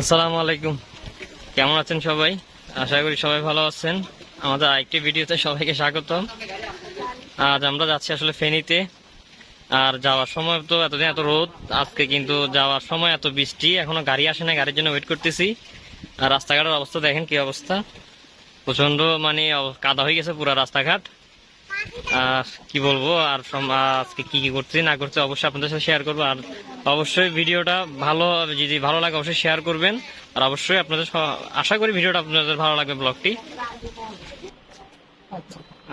আসসালামু আলাইকুম। কেমন আছেন সবাই? আশা করি সবাই ভালো আছেন। আমাদের আরেকটি ভিডিওতে সবাইকে স্বাগতম। আজ আমরা যাচ্ছি আসলে ফেনীতে। আর যাওয়ার সময় তো এতদিন এত রোদ, আজকে কিন্তু যাওয়ার সময় এত বৃষ্টি, এখনও গাড়ি আসে না গাড়ির জন্য ওয়েট করতেছি। আর রাস্তাঘাটের অবস্থা দেখেন কি অবস্থা। প্রচণ্ড মানে কাদা হয়ে গেছে পুরো রাস্তাঘাট। কি বলব? আর আজকে কি কি করছি, না করছি অবশ্যই আপনাদের সাথে শেয়ার করব। আর অবশ্যই ভিডিওটা ভালো, যদি ভালো লাগে অবশ্যই শেয়ার করবেন। আর অবশ্যই আপনাদের আশা করি ভিডিওটা আপনাদের ভালো লাগবে ব্লগটি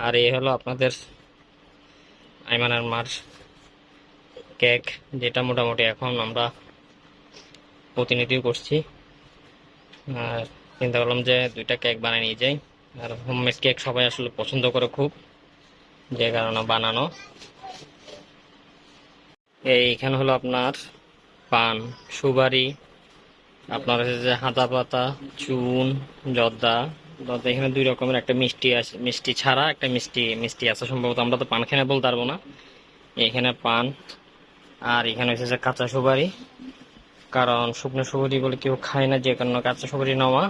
আর এই হলো আপনাদের আইমানের মার কেক যেটা মোটামুটি এখন আমরা প্রতিনিধি করছি। আর চিন্তা করলাম যে দুইটা কেক বানিয়ে নিয়ে যাই। আর হোমমেড কেক সবাই আসলে পছন্দ করে খুব। যে কারণে বানানো। এইখানে হলো আপনার পান, সুপারি, আপনার হচ্ছে যে হাতা পাতা, চুন, জর্দা। এখানে দুই রকমের একটা মিষ্টি আছে, মিষ্টি ছাড়া একটা মিষ্টি মিষ্টি আছে। সম্ভবত আমরা তো পান খেয়ে বলতে পারব না। এখানে পান, আর এখানে হচ্ছে যে কাঁচা সুপারি। কারণ শুকনো সুপারি বলে কেউ খায় না, যে কারণে কাঁচা সুপারি নেওয়া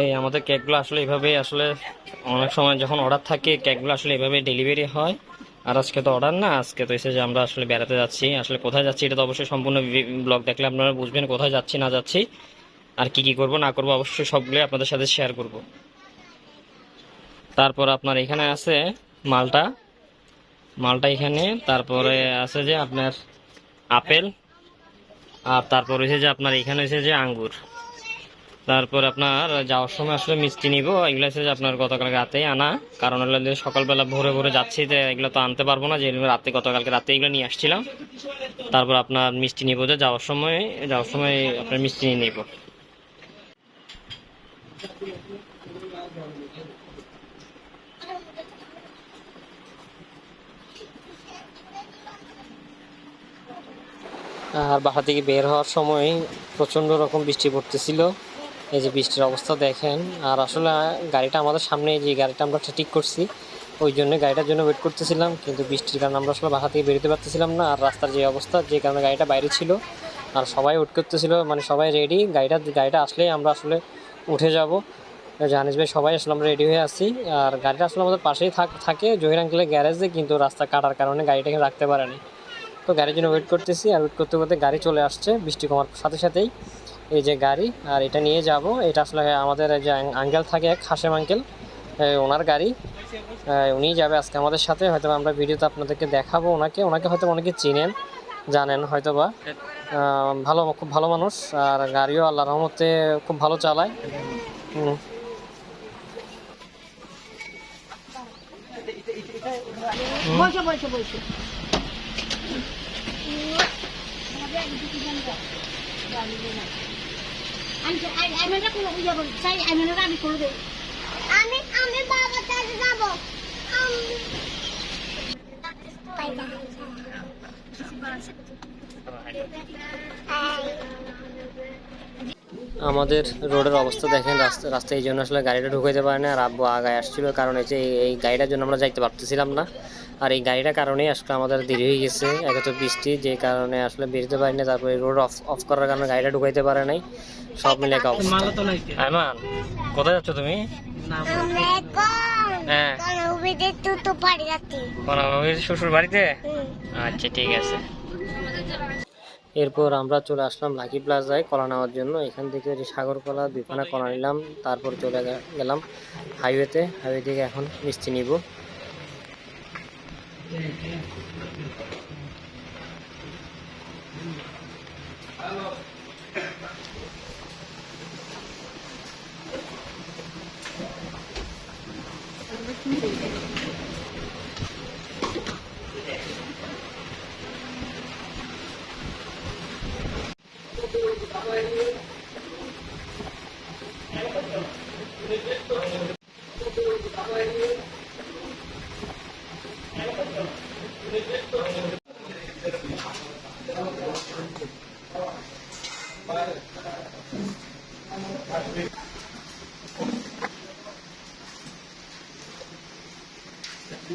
এই আমাদের কেকগুলো আসলে এইভাবে আসলে অনেক সময় যখন অর্ডার থাকে, কেকগুলো আসলে এভাবে ডেলিভারি হয়। আর আজকে তো অর্ডার না, আজকে তো এসে যে আমরা আসলে বেড়াতে যাচ্ছি, আসলে কোথায় যাচ্ছি এটা তো অবশ্যই সম্পূর্ণ ব্লগ দেখলে আপনারা বুঝবেন কোথায় যাচ্ছি, না যাচ্ছি। আর কি কি করব, না করব অবশ্যই সবগুলো আপনাদের সাথে শেয়ার করব। তারপর আপনার এখানে আছে মালটা। মালটা এখানে, তারপরে আছে যে আপনার আপেল। আর তারপর হচ্ছে যে আপনার এখানে হচ্ছে যে আঙ্গুর। তারপর আপনার যাওয়ার সময় আসলে মিষ্টি নিব। এগুলো হচ্ছে যে আপনার গতকাল রাতেই আনা। কারণ হলো সকালবেলা ভোরে ভোরে যাচ্ছি তো এগুলো তো আনতে পারব না যে রাতে গতকালকে রাতে এগুলো নিয়ে আসছিলাম। তারপর আপনার মিষ্টি নিব যে যাওয়ার সময় যাওয়ার সময় আপনার মিষ্টি নিয়ে নিব। আর বাসা থেকে বের হওয়ার সময় প্রচণ্ড রকম বৃষ্টি পড়তেছিল। এই যে বৃষ্টির অবস্থা দেখেন, আর আসলে গাড়িটা আমাদের সামনে যে গাড়িটা আমরা ঠিক করছি, ওই জন্য গাড়িটার জন্য ওয়েট করতেছিলাম, কিন্তু বৃষ্টির কারণে আমরা আসলে বাসা থেকে বেরোতে পারতেছিলাম না, আর রাস্তার যে অবস্থা, যে কারণে গাড়িটা বাইরে ছিল, আর সবাই ওয়েট করতেছিল মানে সবাই রেডি গাড়িটা গাড়িটা আসলেই আমরা আসলে উঠে যাব। জানিস ভাই, সবাই আসলে আমরা রেডি হয়ে আসি আর গাড়িটা আসলে আমাদের পাশেই থাক জহির গ্যারেজে কিন্তু রাস্তা কাটার কারণে গাড়িটাকে রাখতে পারেনি। তো গাড়ির জন্য ওয়েট করতেছি, আর ওয়েট করতে করতে গাড়ি চলে আসছে, বৃষ্টি কমার সাথে সাথেই। এই যে গাড়ি আর এটা নিয়ে যাব। এটা আসলে আমাদের যে আঙ্কেল থাকে এক হাসেম আঙ্কেল। ওনার গাড়ি। উনি যাবে আজকে আমাদের সাথে। হয়তো আমরা ভিডিওতে আপনাদেরকে দেখাবো ওনাকে। ওনাকে হয়তো অনেকে চিনেন জানেন হয়তো বা ভালো খুব ভালো মানুষ। আর গাড়িও আল্লাহ রহমতে খুব ভালো চালায়। হুম। আমি আমি বাবার কাছে যাব। আমাদের রোডের অবস্থা দেখেন রাস্তা রাস্তায় এই জন্য আসলে গাড়িটা ঢুকাইতে পারে না। আর আব্বু আগায় আসছিল কারণ এই যে এই- এই গাড়িটার জন্য আমরা যাইতে পারতেছিলাম না। আর এই গাড়িটার কারণেই আসলে আমাদের দেরি হয়ে গেছে। একে তো বৃষ্টি যে কারণে আসলে বেরোতে পারি না। তারপরে রোড অফ অফ করার কারণে গাড়িটা ঢুকাইতে পারে নাই। সব মিলে আয়মান কোথায় যাচ্ছ তুমি? হ্যাঁ। শ্বশুর বাড়িতে? আচ্ছা ঠিক আছে। এরপর আমরা চলে আসলাম লাকি প্লাজায় কলা নেওয়ার জন্য। এখান থেকে যে সাগর কলা কলা নিলাম তারপর চলে গেলাম হাইওয়েতে। হাইওয়ে থেকে এখন মিষ্টি নিব। Thank you.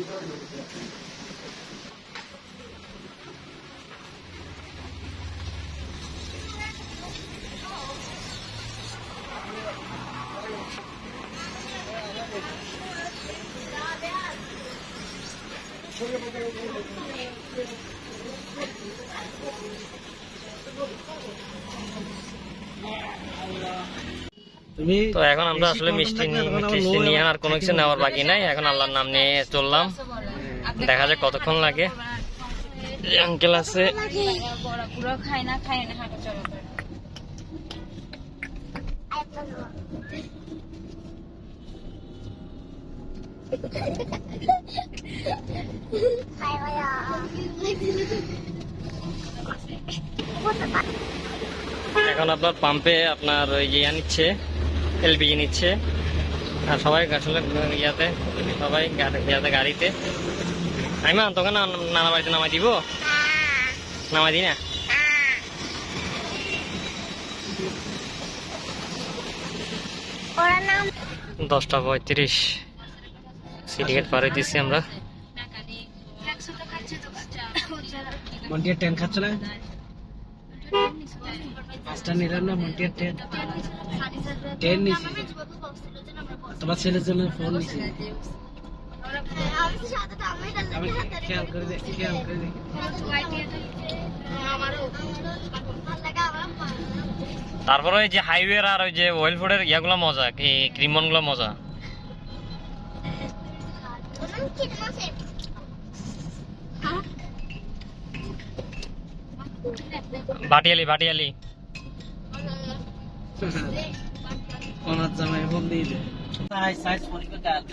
Thank you. তো এখন আমরা আসলে মিষ্টি মিষ্টি নিয়ে আর কোনো কিছু নেওয়ার বাকি নাই। এখন আল্লাহর নাম নিয়ে চললাম। দেখা যাক কতক্ষণ লাগে। আঙ্কেল আছে। এখন আপনার পাম্পে আপনার ওই ইয়া নিচ্ছে এলপিজি নিচ্ছে। আর সবাই আসলে ইয়াতে সবাই ইয়াতে গাড়িতে। আমি মান তোকে না নানা বাড়িতে নামাই দিব? নামাই দি না। দশটা পঁয়ত্রিশ। সিটিকেট পার হইতেছি আমরা। মন্টিয়ার ট্রেন খাচ্ছ না? পাঁচটা নিলাম না মন্টিয়ার ট্রেন ট্রেন নিছি। তোমার ছেলের জন্য ফোন নিছি। আমি খেয়াল করে দে খেয়াল করে দেখি। তারপরে ওই যে হাইওয়ে আর ওই যে ওয়েল ফুডের ইয়াগুলো মজা এই ক্রিমনগুলো মজা বাটিয়ালি বাটিয়ালি। ওনার জামাই ফোন দিয়ে দে সাইজ কাজ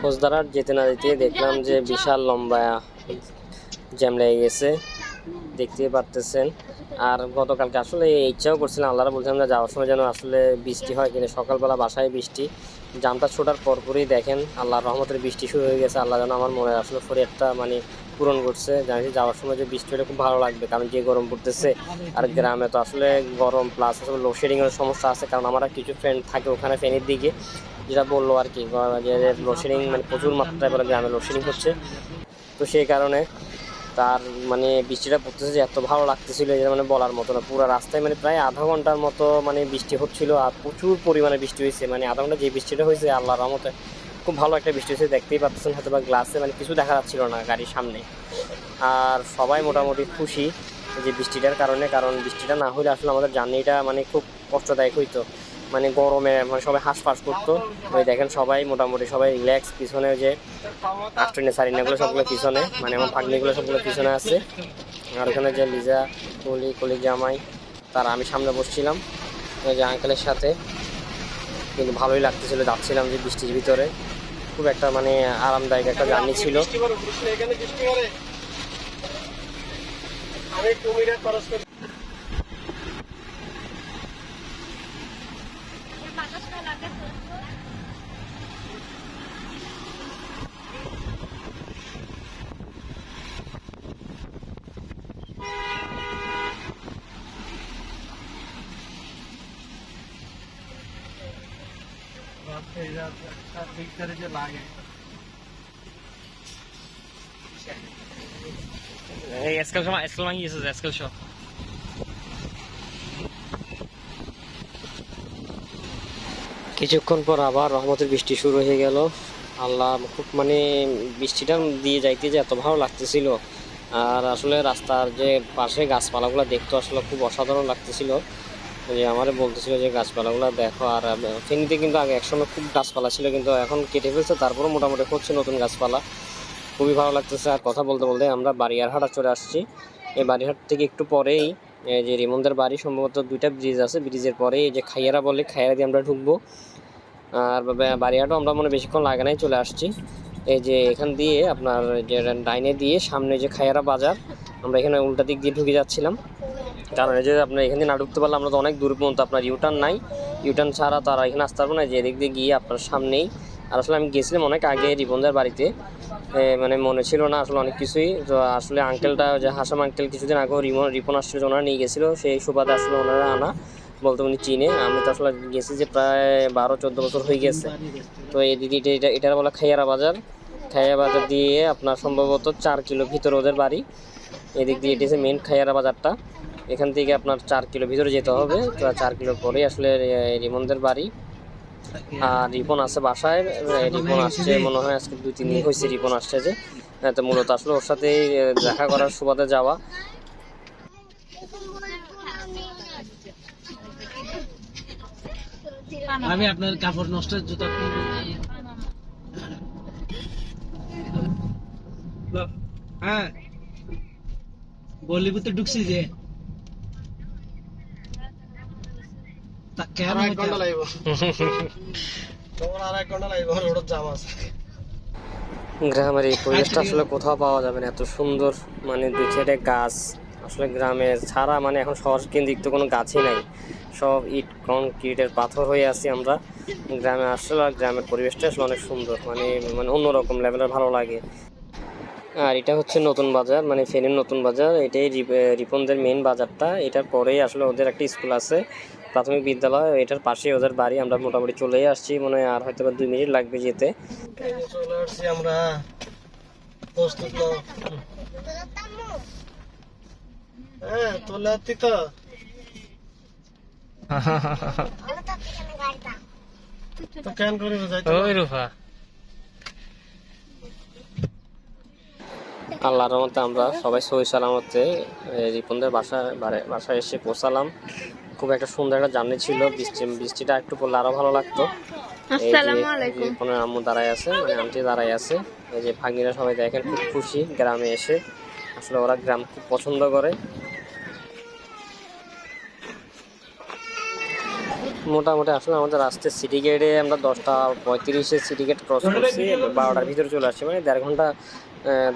খোঁজদারার যেতে না যেতে দেখলাম যে বিশাল লম্বা জ্যাম লেগে গেছে। দেখতেই পারতেছেন। আর গতকালকে আসলে ইচ্ছাও করছিলাম আল্লাহরা বলছিলাম যে যাওয়ার সময় যেন আসলে বৃষ্টি হয় কিন্তু সকালবেলা বাসায় বৃষ্টি, জামটা ছোটার পরপরই দেখেন আল্লাহর রহমতের বৃষ্টি শুরু হয়ে গেছে। আল্লাহ যেন আমার মনে আসলে ফরিয়াদটা মানে পূরণ করছে। জানি যাওয়ার সময় যে বৃষ্টি হলে খুব ভালো লাগবে, কারণ যে গরম পড়তেছে। আর গ্রামে তো আসলে গরম প্লাস আসলে লোডশেডিং এর সমস্যা আছে, কারণ আমার কিছু ফ্রেন্ড থাকে ওখানে ফেনীর দিকে, যেটা বলল আর কি, যে লোডশেডিং মানে প্রচুর মাত্রায় বলে গ্রামে লোডশেডিং হচ্ছে। তো সেই কারণে তার মানে বৃষ্টিটা পড়তেছে যে এত ভালো লাগতেছিল যে মানে বলার মতো না। পুরো রাস্তায় মানে প্রায় আধা ঘণ্টার মতো মানে বৃষ্টি হচ্ছিল আর প্রচুর পরিমাণে বৃষ্টি হয়েছে। মানে আধা ঘণ্টা যে বৃষ্টিটা হয়েছে, আল্লাহর রহমতে খুব ভালো একটা বৃষ্টি হয়েছে, দেখতেই পাচ্ছেন হয়তো বা গ্লাসে মানে কিছু দেখা যাচ্ছিল না গাড়ির সামনে। আর সবাই মোটামুটি খুশি যে বৃষ্টিটার কারণে, কারণ বৃষ্টিটা না হলে আসলে আমাদের জার্নিটা মানে খুব কষ্টদায়ক হইতো। মানে গরমে মানে সবাই হাঁসফাঁস করতো। ওই দেখেন সবাই মোটামুটি সবাই রিল্যাক্স পিছনে যে আফটারনে সারিনাগুলো সবগুলো পিছনে মানে আমার ভাগ্নিগুলো সবগুলো পিছনে আছে। আর ওখানে যে লিজা, কলি কলি জামাই, তার আমি সামনে বসছিলাম। ওই যে আঙ্কেলের সাথে। কিন্তু ভালোই লাগতেছিল, যাচ্ছিলাম যে বৃষ্টির ভিতরে। খুব একটা মানে আরামদায়ক একটা জার্নি ছিল। যে লাগে। এই এসকেল সময় এসকেল ভাঙিয়েছে এসকেল শো। কিছুক্ষণ পর আবার রহমতের বৃষ্টি শুরু হয়ে গেল। আল্লাহ খুব মানে বৃষ্টিটা দিয়ে যাইতে যে এত ভালো লাগতেছিল। আর আসলে রাস্তার যে পাশে গাছপালাগুলো দেখতে আসলে খুব অসাধারণ লাগতেছিল। যে আমারে বলতেছিল যে গাছপালাগুলো দেখো, আর ফেনীতে কিন্তু আগে একসময় খুব গাছপালা ছিল, কিন্তু এখন কেটে ফেলছে তারপরে মোটামুটি হচ্ছে নতুন গাছপালা। খুবই ভালো লাগতেছে, আর কথা বলতে বলতে আমরা বাড়িয়ারহাটা চলে আসছি। এই বাড়িহাট থেকে একটু পরেই যে রিমনদের বাড়ি, সম্ভবত দুইটা ব্রিজ আছে। ব্রিজের পরে এই যে খাইয়ারা বলে, খাইয়ারা দিয়ে আমরা ঢুকবো। আর বাড়িহাটও আমরা মনে বেশিক্ষণ লাগে নাই চলে আসছি। এই যে এখান দিয়ে আপনার যে ডাইনে দিয়ে সামনে যে খাইয়ারা বাজার, আমরা এখানে উল্টা দিক দিয়ে ঢুকে যাচ্ছিলাম। কারণ এই যে আপনার এখান না ঢুকতে পারলে আমরা তো অনেক দূর পর্যন্ত আপনার ইউটার্ন নাই। ইউটার্ন ছাড়া তারা এখানে আসতে পারব না, যে এদিক দিয়ে গিয়ে আপনার সামনেই। আর আসলে আমি গেছিলাম অনেক আগে রিবনদের বাড়িতে। মানে মনে ছিল না আসলে অনেক কিছুই। তো আসলে আঙ্কেলটা যে হাসাম আঙ্কেল কিছুদিন আগেও রিমন রিপন আসছিল, ওনারা নিয়ে গেছিল। সেই সুবাদে আসলে ওনারা আনা, বলতে উনি চিনে। আমি তো আসলে গেছি যে প্রায় বারো, চোদ্দ বছর হয়ে গেছে। তো এই দিদি, এটা এটার বলা খাইয়ারা বাজার। খাইয়ারা বাজার দিয়ে আপনার সম্ভবত চার কিলো ভিতরে ওদের বাড়ি। এদিক দিয়ে এটি মেন খাইয়ারা বাজারটা। এখান থেকে আপনার চার কিলো ভিতরে যেতে হবে। তো চার কিলো পরেই আসলে রিমনদের বাড়ি। আর রিপন আছে বাসায় রিপন আসছে মনে হয় আজকে দুই তিন দিন হয়েছে রিপন আসছে যে। হ্যাঁ, তো মূলত আসলে ওর সাথে দেখা করার সুবাদে যাওয়া। আমি আপনার কাপড় নষ্টের জুতা। হ্যাঁ গলিতে ঢুকছি যে। গ্রামের এই পরিবেশটা আসলে কোথাও পাওয়া যাবে না। এত সুন্দর মানে দুই সাইডে গাছ। আসলে গ্রামের ছাড়া মানে এখন শহর কেন্দ্রিক তো কোনো গাছই নাই। সব ইট কনক্রিটের পাথর হয়ে আছি আমরা। গ্রামে আসলে আর গ্রামের পরিবেশটা আসলে অনেক সুন্দর। মানে মানে অন্যরকম লেভেলের ভালো লাগে। আর এটা হচ্ছে নতুন বাজার মানে ফেনীর নতুন বাজার। এটাই রিপ- রিপনদের মেন বাজারটা। এটার পরেই আসলে ওদের একটা স্কুল আছে। প্রাথমিক বিদ্যালয় এটার পাশেই ওদের বাড়ি আমরা মোটামুটি চলেই আসছি মনে হয় আর হয়তো বা দুই মিনিট লাগবে যেতে। চলে আসছি আমরা। প্রস্তুত হ্যাঁ তোলে তো। তো কেন করিব যাইতে ওই রূপা। আল্লাহর রহমতে আমরা সবাই সহি সালামতে রিপনদের বাসা বাসায় এসে পৌঁছালাম। খুব একটা সুন্দর একটা জার্নি ছিল বৃষ্টি বৃষ্টিটা একটু পড়লে আরও ভালো লাগতো। আম্মু দাঁড়ায় আছে মানে আন্টি দাঁড়ায় আছে। এই যে ভাগ্নিরা সবাই দেখেন খুব খুশি গ্রামে এসে। আসলে ওরা গ্রাম খুব পছন্দ করে। মোটামুটি আসলে আমাদের আসতে সিটি গেটে আমরা দশটা পঁয়ত্রিশে সিটি গেট ক্রস করছি বারোটার ভিতরে চলে আসছি। মানে দেড় ঘণ্টা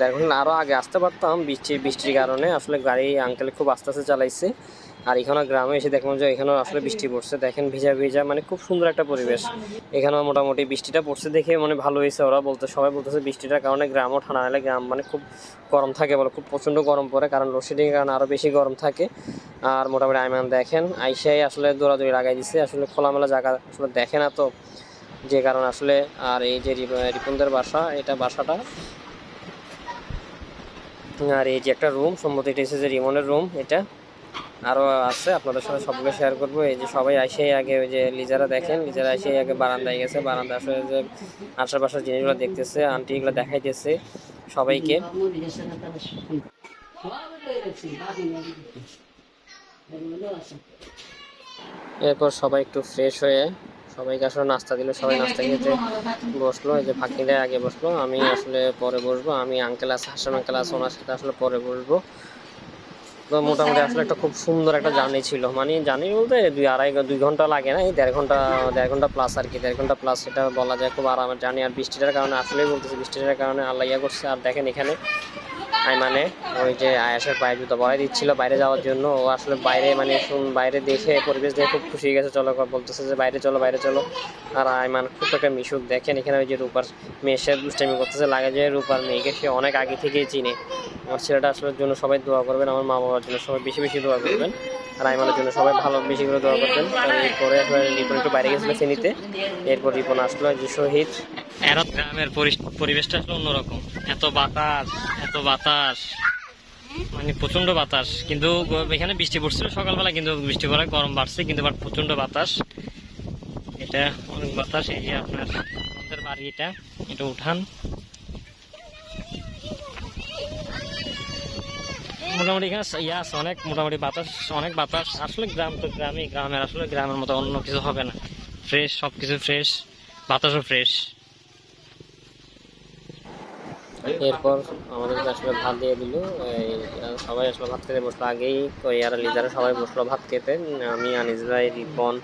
দেড় ঘণ্টা আরও আগে আসতে পারতাম বৃষ্টি বৃষ্টির কারণে। আসলে গাড়ি আঙ্কেল খুব আস্তে আস্তে চালাইছে। আর এখানে গ্রামে এসে দেখলাম যে এখানেও আসলে বৃষ্টি পড়ছে। দেখেন ভিজা ভিজা মানে খুব সুন্দর একটা পরিবেশ। এখানেও মোটামুটি বৃষ্টিটা পড়ছে দেখে মানে ভালো হয়েছে। ওরা বলতে, সবাই বলতেছে বৃষ্টিটার কারণে গ্রামও ঠান্ডা নাহলে গ্রাম মানে খুব গরম থাকে বলে, খুব প্রচণ্ড গরম পড়ে। কারণ লোডশেডিংয়ের কারণে আরও বেশি গরম থাকে। আর মোটামুটি আইমান দেখেন, আইসাই আসলে দৌড়াদৌড়ি লাগাই দিছে। আসলে খোলামেলা জায়গা আসলে দেখে না তো। যে কারণ আসলে আর এই যে রিপ- রিপনদের বাসা, এটা বাসাটা। আর এই যে একটা রুম সম্ভবত এটা হচ্ছে যে রিমনের রুম এটা। আরও আছে, আপনাদের সাথে সবগুলো শেয়ার করব। এই যে সবাই আসেই আগে ওই যে লিজারা দেখেন লিজারা আসেই আগে বারান্দায় গেছে। বারান্দা আসলে যে আশেপাশের জিনিসগুলো দেখতেছে আন্টি এগুলো দেখাইতেছে সবাইকে। এরপর সবাই একটু ফ্রেশ হয়ে সবাইকে আসলে নাস্তা দিল, সবাই নাস্তা খেতে বসল। এই যে ফাঁকিরা আগে বসল, আমি আসলে পরে বসবো। আমি আঙ্কেল আছে, হাসান আঙ্কেল আছে, ওনার সাথে আসলে পরে বসবো। মোটামুটি আসলে একটা খুব সুন্দর একটা জার্নি ছিল। মানে জানি বলতে দুই আড়াই দুই ঘণ্টা লাগে না, এই দেড় ঘণ্টা দেড় ঘণ্টা প্লাস আর কি। দেড় ঘণ্টা প্লাস সেটা বলা যায় খুব আরামের জার্নি। আর বৃষ্টিটার কারণে, আসলেই বলতেছি বৃষ্টিটার কারণে আল্লাহ ইয়া করছে। আর দেখেন এখানে আই মানে ওই যে আয়াসের পায়ে জুতো বড়াই দিচ্ছিল বাইরে যাওয়ার জন্য। ও আসলে বাইরে মানে শুন- বাইরে দেখে পরিবেশ দেখে খুব খুশি হয়ে গেছে। চলো বলতেছে যে বাইরে চলো বাইরে চলো। আর আইমান খুব একটা মিশুক দেখেন, এখানে ওই যে রূপার মেয়ের সাথে দুষ্টামি করতেছে। লাগে যে রূপার মেয়েকে সে অনেক আগে থেকেই চিনে। আমার ছেলেটা আসলে জন্য সবাই দোয়া করবেন, আমার মা বাবার জন্য সবাই বেশি বেশি দোয়া করবেন। আর আইমানের জন্য সবাই ভালো, বেশি করে দোয়া করবেন। এরপরে আসলে রিপন একটু বাইরে গেছিল ফেনীতে। এরপর রিপন আসলো যে শহীদ। এরত গ্রামের পরিবেশটা আসলে অন্যরকম। এত বাতাস এত বাতাস। মানে প্রচণ্ড বাতাস। কিন্তু এখানে বৃষ্টি পড়ছিল সকালবেলা কিন্তু বৃষ্টি পড়ায় গরম বাড়ছে, কিন্তু আবার প্রচণ্ড বাতাস। এটা অনেক বাতাস, এই যে আপনার আমাদের বাড়ি এটা এটা উঠান। মোটামুটি এখানে ইয়ে অনেক মোটামুটি বাতাস, অনেক বাতাস। আসলে গ্রাম তো গ্রামই, গ্রামের আসলে গ্রামের মতো অন্য কিছু হবে না। ফ্রেশ সব কিছু ফ্রেশ বাতাসও ফ্রেশ এরপর আমাদেরকে আসলে ভাত দিয়ে দিল। এই, সবাই আসলে ভাত খেতে বসল আগেই আর লিজারা সবাই বসল ভাত খেতে। আমি, আনিস ভাই, রিপন,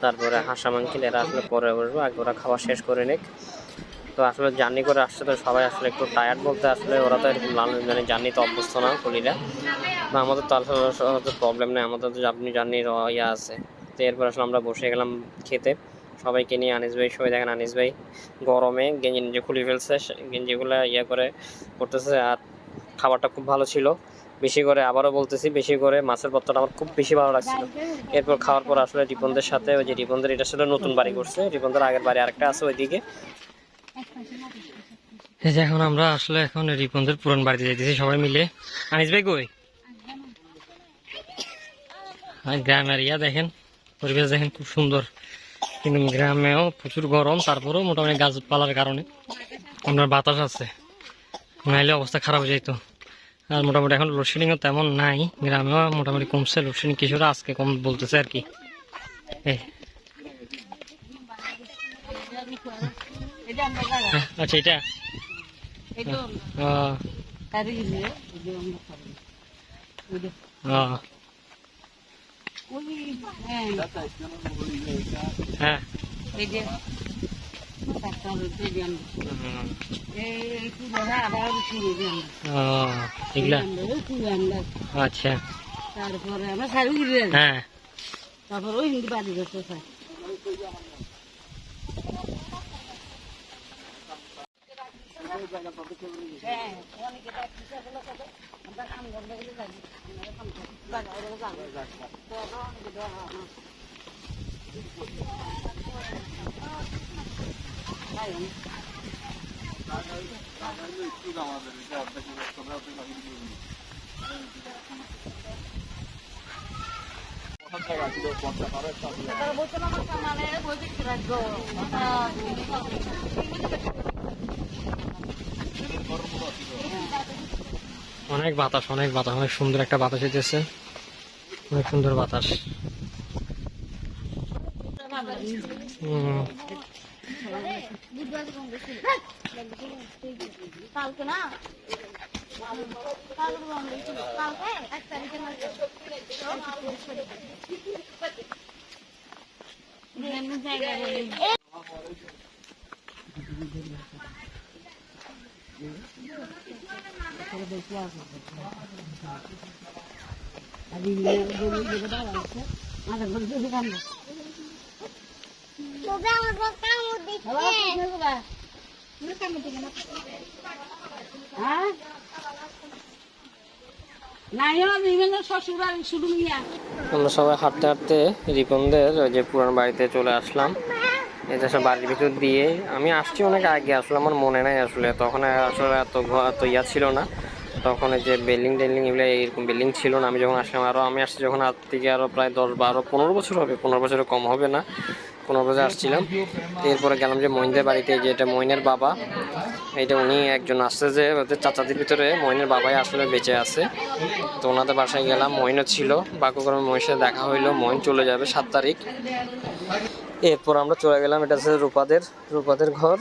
তারপরে হাসা মাংকিল, এরা আসলে পরে বসবো, আগে ওরা খাওয়া শেষ করে নিক। তো আসলে জার্নি করে আসছে, তো সবাই আসলে একটু টায়ার্ড বলতে আসলে ওরা তো এরকম লাল- মানে জার্নি তো অভ্যস্ত না কলিরা। না, আমাদের তো আসলে প্রবলেম নেই, আমাদের তো আপনি জার্নির ইয়ে আছে। তো এরপর আসলে আমরা বসে গেলাম খেতে। সবাইকে নিয়ে আনিস ভাই, সবাই দেখেন আনিস ভাই গরমে গেঞ্জি নিজে খুলে ফেলছে গেঞ্জিগুলো ইয়ে করে করতেছে আর খাবারটা খুব ভালো ছিল। বেশি করে আবারও বলতেছি, বেশি করে মাছের ভর্তাটা আমার খুব বেশি ভালো লাগছিল। এরপর খাওয়ার পর আসলে রিপনদের সাথে, ওই যে রিপনদের, এটা আসলে নতুন বাড়ি করছে, রিপনদের আগের বাড়ি আরেকটা আছে ওইদিকে। এখন আমরা আসলে এখন রিপনদের পুরান বাড়িতে যাইতেছি সবাই মিলে। আনিস ভাই কই? গ্রামের ইয়া দেখেন, পরিবেশ দেখেন খুব সুন্দর। কিন্তু গ্রামেও প্রচুর গরম তারপরেও মোটামুটি গাছপালার কারণে আপনার বাতাস আছে। নাইলে অবস্থা খারাপ হয়ে যেত আর মোটামুটি এখন লোডশেডিংও তেমন নাই গ্রামেও মোটামুটি কমছে লোডশেডিং কিছুটা আজকে কম বলতেছে আর কি। হ্যাঁ, আচ্ছা এটা? হ্যাঁ হ্যাঁ। এই যে একটা হচ্ছে আমরা আবার শুরু দিয়ে আমরা ওই কুড়ে আমরা আচ্ছা। তারপরে আমরা সারু গিয়ে হ্যাঁ তারপর ওই হিন্দি বাড়ি যাচ্ছে স্যার অনেক বাতাস অনেক বাতাস অনেক সুন্দর একটা বাতাস এসেছে অনেক সুন্দর বাতাস। হুম, কালকে না কালকে বন্ধ ছিল। কালকে এক তারিখে নয়তো। তবে আমার বক্তা আমার দেখছে হ্যাঁ নাই আমার বিভিন্ন শ্বশুর বাড়ি শুরু গিয়া আমরা সবাই হাঁটতে হাঁটতে রিপনদের ওই যে পুরান বাড়িতে চলে আসলাম। এটা সব বাড়ির ভিতর দিয়ে। আমি আসছি অনেক আগে, আসলে আমার মনে নাই আসলে। তখন আসলে এত এত ইয়া ছিল না। তখন এই যে বিল্ডিং টেল্ডিং এগুলো এইরকম বিল্ডিং ছিল না। আমি যখন আসলাম আরও আমি আসছি যখন আজ থেকে আরও প্রায় দশ বারো পনেরো বছর হবে, পনেরো বছরের কম হবে না, পনেরো বছর আসছিলাম। এরপরে গেলাম যে মহিনদের বাড়িতে যে এটা মইনের বাবা এটা উনি একজন আসছে যে ওদের চাচাদের ভিতরে মইনের বাবাই আসলে বেঁচে আছে। তো ওনাদের বাসায় গেলাম, মইনও ছিল। বাকুকরমে সাথে দেখা হইল, মইন চলে যাবে সাত তারিখ। এরপর আমরা চলে গেলাম, এটা হচ্ছে রূপাদের রূপাদের ঘর।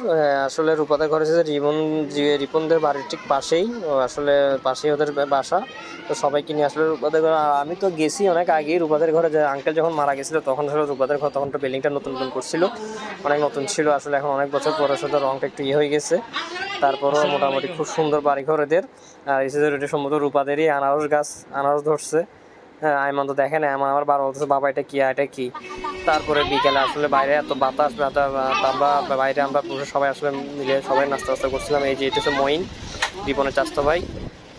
আসলে রূপাদের ঘর হচ্ছে রিপন জি- রিপনদের বাড়ির ঠিক পাশেই আসলে পাশেই ওদের বাসা। তো সবাইকে নিয়ে আসলে রূপাদের ঘর। আমি তো গেছি অনেক আগেই রূপাদের ঘরে। যে আঙ্কেল যখন মারা গেছিল, তখন আসলে রূপাদের ঘর, তখন তো বিল্ডিংটা নতুন নতুন করছিল। অনেক নতুন ছিল, আসলে এখন অনেক বছর পরে সাথে রংটা একটু ইয়ে হয়ে গেছে। তারপরও মোটামুটি খুব সুন্দর বাড়িঘর এদের আর এসে সম্ভবত রূপাদেরই আনারস গাছ, আনারস ধরছে। হ্যাঁ আইমান তো দেখে না আমার আমার বাবা বলতেছে, বাবা, এটা কি? এটা কি? তারপরে বিকেলে আসলে বাইরে এত বাতাস তা আমরা বাইরে আমরা সবাই আসলে মিলে সবাই নাস্তা নাস্তা করছিলাম। এই যে, এটা হচ্ছে মইন রিপনের চাস্তো ভাই।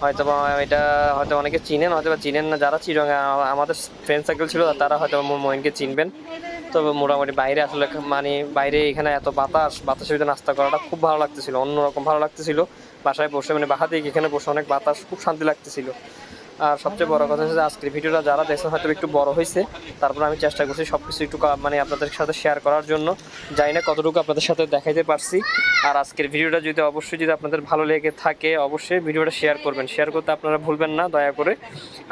হয়তো এটা হয়তো অনেকে চিনেন হয়তো বা চিনেন না যারা চিরং আমাদের ফ্রেন্ড সার্কেল ছিল, তারা হয়তো মইনকে চিনবেন। তবে মোটামুটি বাইরে আসলে মানে বাইরে এখানে এত বাতাস, বাতাসের ভিতরে নাস্তা করাটা খুব ভালো লাগতেছিল, অন্যরকম ভালো লাগতেছিল। বাসায় বসে মানে বাহাতে এখানে বসে অনেক বাতাস, খুব শান্তি লাগতেছিল। আর সবচেয়ে বড় কথা হচ্ছে আজকের ভিডিওটা যারা দেখছেন হয়তো একটু বড় হয়েছে, তারপর আমি চেষ্টা করছি সব কিছু একটু মানে আপনাদের সাথে শেয়ার করার জন্য। জানি না কতটুকু আপনাদের সাথে দেখাইতে পারছি। আর আজকের ভিডিওটা যদি অবশ্যই যদি আপনাদের ভালো লেগে থাকে, অবশ্যই ভিডিওটা শেয়ার করবেন। শেয়ার করতে আপনারা ভুলবেন না, দয়া করে।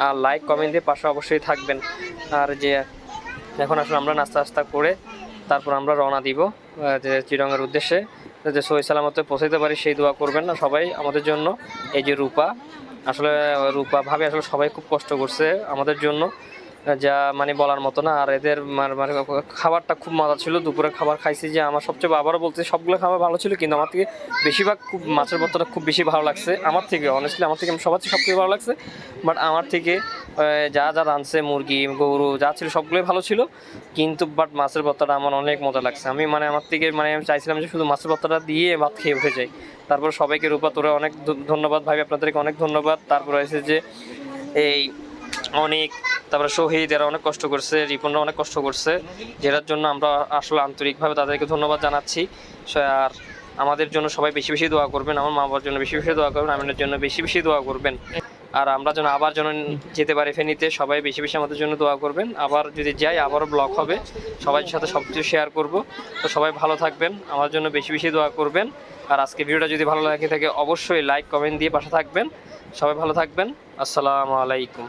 আর লাইক কমেন্ট দিয়ে পাশে অবশ্যই থাকবেন। আর যে এখন আসলে আমরা নাস্তা নাস্তা করে তারপর আমরা রওনা দিব যে চিরঙ্গের উদ্দেশ্যে। যে সহি সালামতে পৌঁছাতে পারি, সেই দোয়া করবেন না সবাই আমাদের জন্য। এই যে রূপা আসলে রূপা ভাবে আসলে সবাই খুব কষ্ট করছে আমাদের জন্য। যা মানে বলার মতো না। আর এদের মানে খাবারটা খুব মজা ছিল। দুপুরে খাবার খাইছি যে আমার সবচেয়ে আবারও বলতে সবগুলো খাবার ভালো ছিল, কিন্তু আমার থেকে বেশিরভাগ খুব মাছের ভর্তাটা খুব বেশি ভালো লাগছে। আমার থেকে অনেস্টলি আমার থেকে সবার থেকে সব থেকে ভালো লাগছে। বাট আমার থেকে যা যা রাঁধছে, মুরগি, গরু, যা ছিল, সবগুলোই ভালো ছিল। কিন্তু বাট মাছের ভর্তাটা আমার অনেক মজা লাগছে। আমি মানে আমার থেকে মানে আমি চাইছিলাম যে শুধু মাছের ভর্তাটা দিয়ে ভাত খেয়ে উঠে যাই। তারপর সবাইকে রূপা, তোরা অনেক ধন্যবাদ। ভাই, আপনাদেরকে অনেক ধন্যবাদ। তারপর হয়েছে যে, এই অনেক তারপরে শহীদ এরা অনেক কষ্ট করছে, রিপনরা অনেক কষ্ট করছে। যেটার জন্য আমরা আসলে আন্তরিকভাবে তাদেরকে ধন্যবাদ জানাচ্ছি। আর আমাদের জন্য সবাই বেশি বেশি দোয়া করবেন, আমার মা বাবার জন্য বেশি বেশি দোয়া করবেন আমাদের জন্য বেশি বেশি দোয়া করবেন। আর আমরা যেন আবার যেন যেতে পারি ফেনীতে, সবাই বেশি বেশি আমাদের জন্য দোয়া করবেন। আবার যদি যাই, আবারও ব্লগ হবে সবার সাথে সব কিছু শেয়ার করব। তো সবাই ভালো থাকবেন, আমার জন্য বেশি বেশি দোয়া করবেন। আর আজকে ভিডিওটা যদি ভালো লাগে থাকে, অবশ্যই লাইক কমেন্ট দিয়ে পাশে থাকবেন। সবাই ভালো থাকবেন, আসসালামু আলাইকুম।